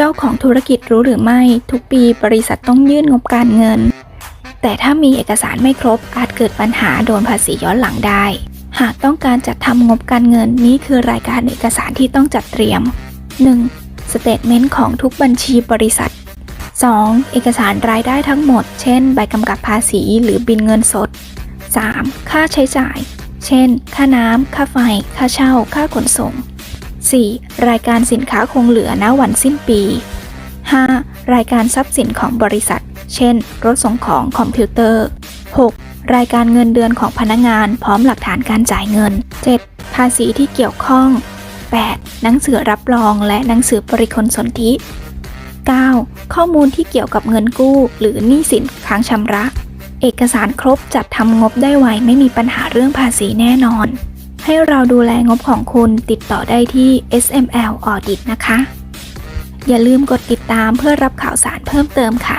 เจ้าของธุรกิจรู้หรือไม่ ทุกปีบริษัทต้องยื่นงบการเงิน แต่ถ้ามีเอกสารไม่ครบอาจเกิดปัญหาโดนภาษีย้อนหลังได้ หากต้องการจัดทำงบการเงินนี่คือรายการเอกสารที่ต้องจัดเตรียม 1. สเตทเมนต์ของทุกบัญชีบริษัท 2. เอกสารรายได้ทั้งหมด เช่น ใบกำกับภาษีหรือบินเงินสด 3. ค่าใช้จ่าย เช่น ค่าน้ำ ค่าไฟ ค่าเช่า ค่าขนส่ง 4. รายการสินค้าคงเหลือณวันสิ้นปี 5. รายการทรัพย์สินของบริษัท เช่น รถส่งของคอมพิวเตอร์ 6. รายการเงินเดือนของพนักงานพร้อมหลักฐานการจ่ายเงิน 7. ภาษีที่เกี่ยวข้อง 8. หนังสือรับรองและหนังสือปริคลสนธิ 9. ข้อมูลที่เกี่ยวกับเงินกู้ หรือหนี้สินค้างชำระ เอกสารครบจัดทำงบได้ไวไม่มีปัญหาเรื่องภาษีแน่นอน ให้เราดูแลงบของคุณติดต่อได้ที่ SML Audit นะคะ อย่าลืมกดติดตามเพื่อรับข่าวสารเพิ่มเติมค่ะ